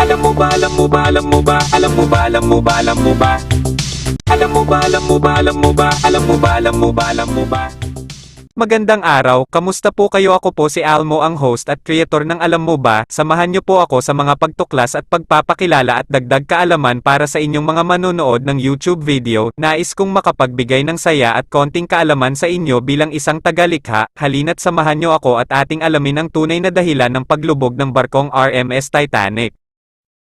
Alam mo ba, alam mo ba, alam mo ba, alam mo ba, alam mo ba, alam mo ba? Alam mo ba, alam mo ba, alam mo ba, alam mo ba, alam mo ba, alam mo ba? Magandang araw, kamusta po kayo? Ako po si Almo ang host at creator ng Alam Mo Ba? Samahan niyo po ako sa mga pagtuklas at pagpapakilala at dagdag kaalaman para sa inyong mga manonood ng YouTube video. Nais kong makapagbigay ng saya at konting kaalaman sa inyo bilang isang tagalikha. Halina't samahan niyo ako at ating alamin ang tunay na dahilan ng paglubog ng barkong RMS Titanic.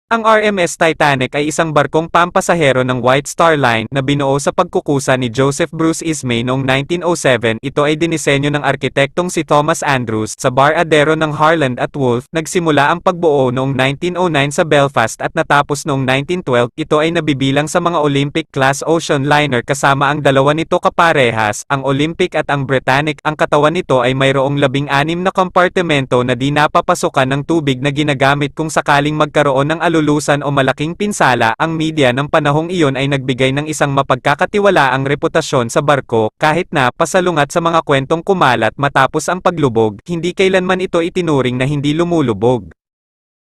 Ang RMS Titanic ay isang barkong pampasahero ng White Star Line na binuo sa pagkukusa ni Joseph Bruce Ismay noong 1907. Ito ay dinisenyo ng arkitektong si Thomas Andrews sa Bar Adero ng Harland at Wolff. Nagsimula ang pagbuo noong 1909 sa Belfast at natapos noong 1912. Ito ay nabibilang sa mga Olympic-class ocean liner kasama ang dalawa nito kaparehas, ang Olympic at ang Britannic. Ang katawan nito ay mayroong labing-anim na kompartimento na di napapasukan ng tubig na ginagamit kung sakaling magkaroon ng alulusan o malaking pinsala, ang media ng panahong iyon ay nagbigay ng isang mapagkakatiwalaang reputasyon sa barko, kahit na pasalungat sa mga kwentong kumalat matapos ang paglubog, hindi kailanman ito itinuring na hindi lumulubog.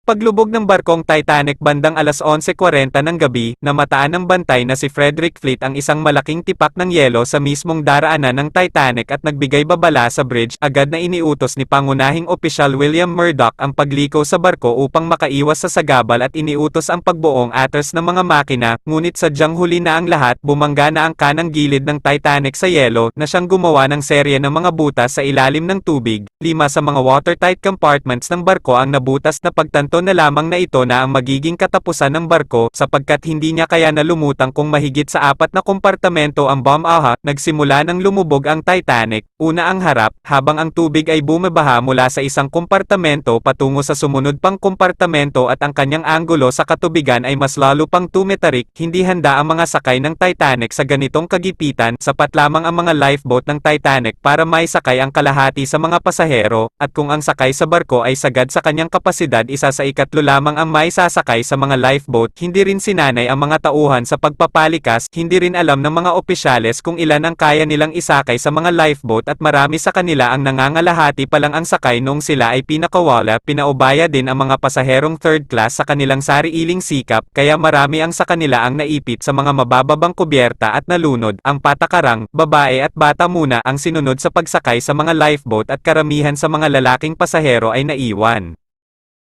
Paglubog ng barkong Titanic bandang alas 11.40 ng gabi, namataan ng bantay na si Frederick Fleet ang isang malaking tipak ng yelo sa mismong daraanan ng Titanic at nagbigay babala sa bridge, agad na iniutos ni pangunahing opisyal William Murdoch ang pagliko sa barko upang makaiwas sa sagabal at iniutos ang pagbuong atras ng mga makina, ngunit sadyang huli na ang lahat, bumangga na ang kanang gilid ng Titanic sa yelo, na siyang gumawa ng serye ng mga butas sa ilalim ng tubig, lima sa mga watertight compartments ng barko ang nabutas na pagtanto na lamang na ito na ang magiging katapusan ng barko sapagkat hindi niya kaya na lumutang kung mahigit sa apat na kompartamento ang bomb aha, nagsimula ng lumubog ang Titanic, una ang harap, habang ang tubig ay bumabaha mula sa isang kompartamento patungo sa sumunod pang kompartamento at ang kanyang anggulo sa katubigan ay mas lalo pang tumetarik, hindi handa ang mga sakay ng Titanic sa ganitong kagipitan, sapat lamang ang mga lifeboat ng Titanic para maisakay ang kalahati sa mga pasahero, at kung ang sakay sa barko ay sagad sa kanyang kapasidad isa sa ikatlo lamang ang may sasakay sa mga lifeboat, hindi rin sinanay ang mga tauhan sa pagpapalikas, hindi rin alam ng mga opisyales kung ilan ang kaya nilang isakay sa mga lifeboat at marami sa kanila ang nangangalahati pa lang ang sakay noong sila ay pinakawala, pinaubaya din ang mga pasaherong third class sa kanilang sariiling sikap, kaya marami ang sa kanila ang naipit sa mga mabababang kubyerta at nalunod, ang patakarang, babae at bata muna ang sinunod sa pagsakay sa mga lifeboat at karamihan sa mga lalaking pasahero ay naiwan.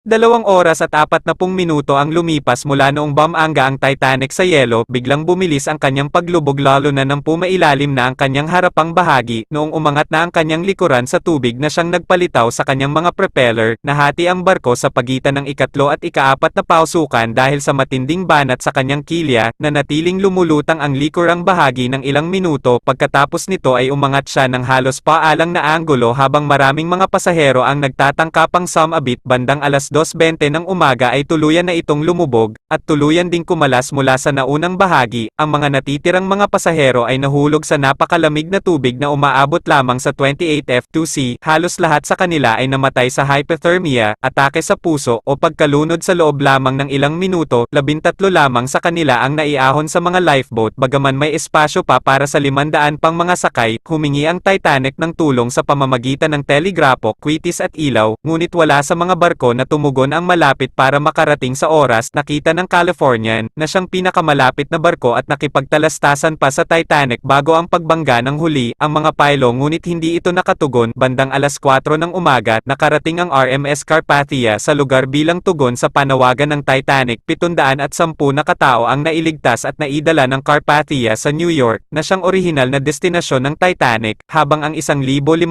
Dalawang oras at apat na pung minuto ang lumipas mula noong bumangga ang Titanic sa yelo, biglang bumilis ang kanyang paglubog lalo na nang pumailalim na ang kanyang harapang bahagi, noong umangat na ang kanyang likuran sa tubig na siyang nagpalitaw sa kanyang mga propeller, nahati ang barko sa pagitan ng ikatlo at ikaapat na pausukan dahil sa matinding banat sa kanyang kilya, na natiling lumulutang ang likurang bahagi ng ilang minuto, pagkatapos nito ay umangat siya ng halos paalang na anggulo habang maraming mga pasahero ang nagtatangkapang sumabit bandang alas 2.20 ng umaga ay tuluyan na itong lumubog, at tuluyan ding kumalas mula sa naunang bahagi, ang mga natitirang mga pasahero ay nahulog sa napakalamig na tubig na umaabot lamang sa 28 F2C, halos lahat sa kanila ay namatay sa hypothermia, atake sa puso, o pagkalunod sa loob lamang ng ilang minuto, labintatlo lamang sa kanila ang naiahon sa mga lifeboat bagaman may espasyo pa para sa limandaan pang mga sakay, humingi ang Titanic ng tulong sa pamamagitan ng telegrapo, kwitis at ilaw, ngunit wala sa mga barko na tumugon ang malapit para makarating sa oras, nakita ng Californian, na siyang pinakamalapit na barko at nakipagtalastasan pa sa Titanic bago ang pagbangga ng huli, ang mga pilo ngunit hindi ito nakatugon, bandang alas 4 ng umaga, nakarating ang RMS Carpathia sa lugar bilang tugon sa panawagan ng Titanic, 710 na katao ang nailigtas at naidala ng Carpathia sa New York, na siyang orihinal na destinasyon ng Titanic, habang ang 1,514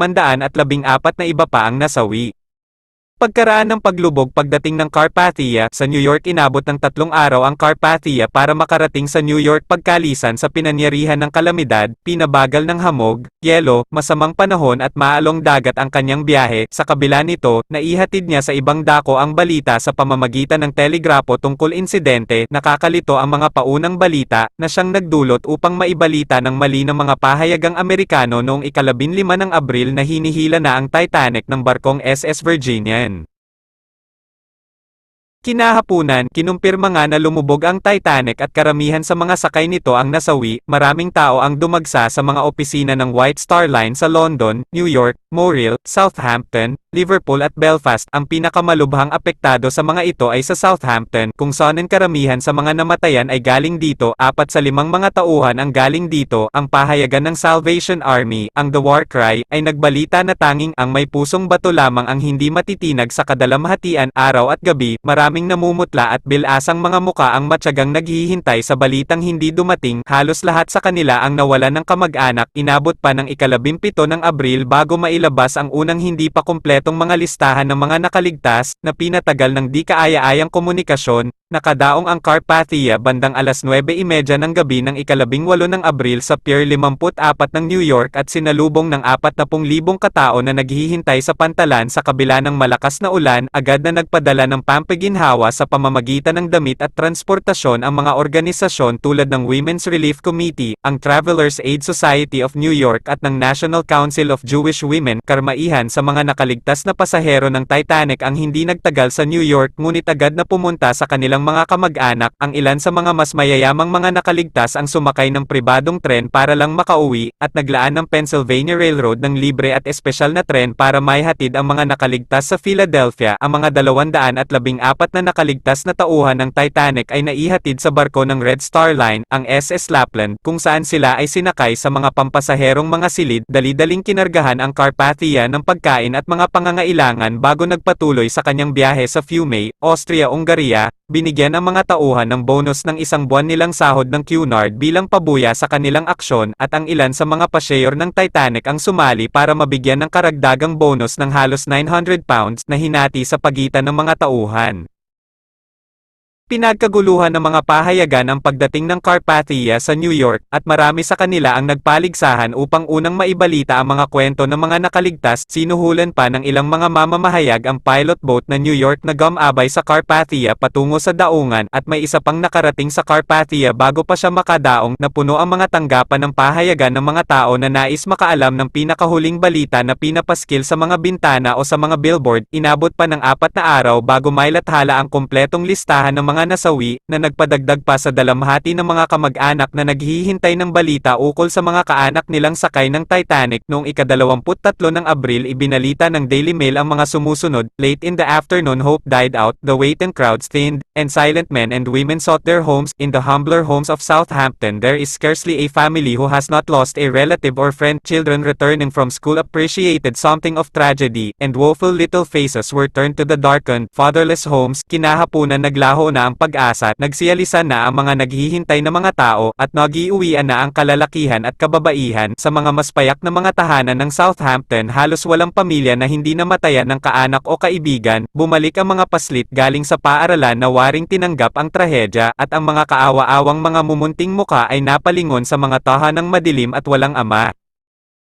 na iba pa ang nasawi. Pagkaraan ng paglubog pagdating ng Carpathia sa New York inabot ng tatlong araw ang Carpathia para makarating sa New York pagkalisan sa pinanyarihan ng kalamidad, pinabagal ng hamog, yelo, masamang panahon at maalong dagat ang kanyang biyahe. Sa kabila nito, naihatid niya sa ibang dako ang balita sa pamamagitan ng telegrapo tungkol insidente, nakakalito ang mga paunang balita na siyang nagdulot upang maibalita ng mali ng mga pahayagang Amerikano noong ikalabinlima ng Abril na hinihila na ang Titanic ng barkong SS Virginia. Kinahapunan, kinumpirma nga na lumubog ang Titanic at karamihan sa mga sakay nito ang nasawi, maraming tao ang dumagsa sa mga opisina ng White Star Line sa London, New York, Montreal, Southampton, Liverpool at Belfast. Ang pinakamalubhang apektado sa mga ito ay sa Southampton, kung saan ang karamihan sa mga namatayan ay galing dito, apat sa limang mga tauhan ang galing dito. Ang pahayagan ng Salvation Army, ang The War Cry, ay nagbalita na tanging ang may pusong bato lamang ang hindi matitinag sa kadalamhatian, araw at gabi, maraming namumutla at bilasang mga muka ang matyagang naghihintay sa balitang hindi dumating, halos lahat sa kanila ang nawalan ng kamag-anak, inabot pa ng ikalabimpito ng Abril bago mailabas ang unang hindi pa kumpletong mga listahan ng mga nakaligtas, na pinatagal ng di kaaya-ayang komunikasyon, nakadaong ang Carpathia bandang alas 9.30 ng gabi ng ikalabing walo ng Abril sa Pier 54 ng New York at sinalubong ng 40,000 katao na naghihintay sa pantalan sa kabila ng malakas na ulan, agad na nagpadala ng pampaginhawa sa pamamagitan ng damit at transportasyon ang mga organisasyon tulad ng Women's Relief Committee, ang Travelers Aid Society of New York at ng National Council of Jewish Women, karmaihan sa mga nakaligtas na pasahero ng Titanic ang hindi nagtagal sa New York ngunit agad na pumunta sa kanilang mga kamag-anak, ang ilan sa mga mas mayayamang mga nakaligtas ang sumakay ng pribadong tren para lang makauwi, at naglaan ng Pennsylvania Railroad ng libre at espesyal na tren para maihatid ang mga nakaligtas sa Philadelphia. Ang mga 214 na nakaligtas na tauhan ng Titanic ay naihatid sa barko ng Red Star Line, ang SS Lapland, kung saan sila ay sinakay sa mga pampasaherong mga silid, dali-daling kinargahan ang Carpathia ng pagkain at mga pangangailangan bago nagpatuloy sa kanyang biyahe sa Fiume, Austria-Ungaria, binigyan ang mga tauhan ng bonus ng isang buwan nilang sahod ng Cunard bilang pabuya sa kanilang aksyon at ang ilan sa mga pasyayor ng Titanic ang sumali para mabigyan ng karagdagang bonus ng halos 900 pounds na hinati sa pagitan ng mga tauhan. Pinagkaguluhan ng mga pahayagan ang pagdating ng Carpathia sa New York, at marami sa kanila ang nagpaligsahan upang unang maibalita ang mga kwento ng mga nakaligtas. Sinuhulan pa ng ilang mga mamamahayag ang pilot boat na New York na gumabay sa Carpathia patungo sa daungan at may isa pang nakarating sa Carpathia bago pa siya makadaong na puno ang mga tanggapan ng pahayagan ng mga tao na nais makaalam ng pinakahuling balita na pinapaskil sa mga bintana o sa mga billboard. Inabot pa ng apat na araw bago mailathala ang kompletong listahan ng mga mga nasawi, na nagpadagdag pa sa dalamhati ng mga kamag-anak na naghihintay ng balita ukol sa mga kaanak nilang sakay ng Titanic. Noong ika-23 ng Abril ibinalita ng Daily Mail ang mga sumusunod, late in the afternoon hope died out, the waiting crowds thinned, and silent men and women sought their homes, in the humbler homes of Southampton there is scarcely a family who has not lost a relative or friend, children returning from school appreciated something of tragedy, and woeful little faces were turned to the darkened, fatherless homes, kinahapunan naglaho na ang pag-asa, nagsiyalisan na ang mga naghihintay na mga tao, at nagiuwian na ang kalalakihan at kababaihan, sa mga mas payak na mga tahanan ng Southampton halos walang pamilya na hindi namatayan ng kaanak o kaibigan, bumalik ang mga paslit galing sa paaralan na waring tinanggap ang trahedya, at ang mga kaawa-awang mga mumunting muka ay napalingon sa mga tahanang madilim at walang ama.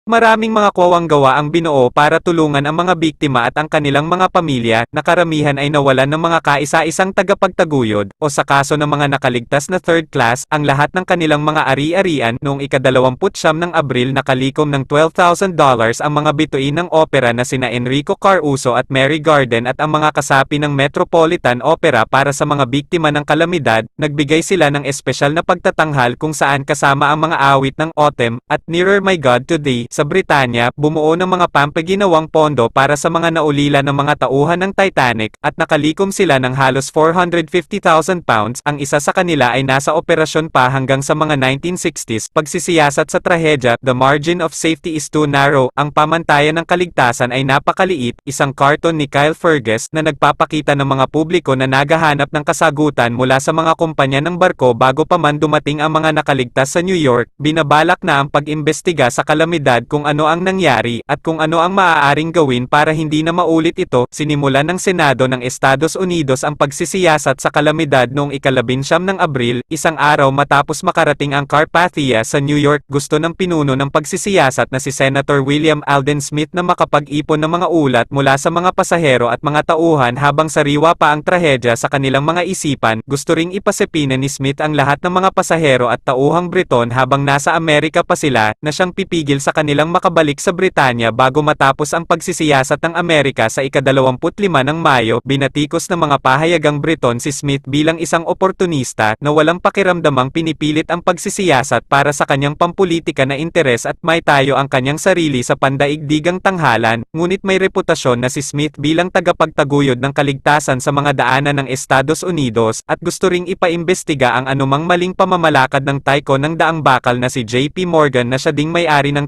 Maraming mga kawang gawa ang binuo para tulungan ang mga biktima at ang kanilang mga pamilya, na karamihan ay nawalan ng mga kaisa-isang tagapagtaguyod, o sa kaso ng mga nakaligtas na third class, ang lahat ng kanilang mga ari-arian, noong ikadalawamputsyam ng Abril nakalikom ng $12,000 ang mga bituin ng opera na sina Enrico Caruso at Mary Garden at ang mga kasapi ng Metropolitan Opera para sa mga biktima ng kalamidad, nagbigay sila ng espesyal na pagtatanghal kung saan kasama ang mga awit ng Autumn, at Nearer My God Today, sa Britanya, bumuo ng mga pampaginawang pondo para sa mga naulila ng mga tauhan ng Titanic, at nakalikom sila ng halos 450,000 pounds, ang isa sa kanila ay nasa operasyon pa hanggang sa mga 1960s, pagsisiyasat sa trahedya, the margin of safety is too narrow, ang pamantayan ng kaligtasan ay napakaliit, isang karton ni Kyle Fergus na nagpapakita ng mga publiko na naghahanap ng kasagutan mula sa mga kumpanya ng barko bago pa man dumating ang mga nakaligtas sa New York, binabalak na ang pag-imbestiga sa kalamidad kung ano ang nangyari, at kung ano ang maaaring gawin para hindi na maulit ito, sinimulan ng Senado ng Estados Unidos ang pagsisiyasat sa kalamidad noong ikalabinsyam ng Abril, isang araw matapos makarating ang Carpathia sa New York, gusto ng pinuno ng pagsisiyasat na si Senator William Alden Smith na makapag-ipon ng mga ulat mula sa mga pasahero at mga tauhan habang sariwa pa ang trahedya sa kanilang mga isipan, gusto ring ipasepina ni Smith ang lahat ng mga pasahero at tauhang Briton habang nasa Amerika pa sila, na siyang pipigil sa kanilang kanilang makabalik sa Britanya bago matapos ang pagsisiyasat ng Amerika sa ika-25 ng Mayo, binatikos ng mga pahayagang Briton si Smith bilang isang oportunista na walang pakiramdamang pinipilit ang pagsisiyasat para sa kanyang pampulitika na interes at may tayo ang kanyang sarili sa pandaigdigang tanghalan, ngunit may reputasyon na si Smith bilang tagapagtaguyod ng kaligtasan sa mga daanan ng Estados Unidos at gusto ring ipaimbestiga ang anumang maling pamamalakad ng tycoon ng daang bakal na si JP Morgan na siya ding may-ari ng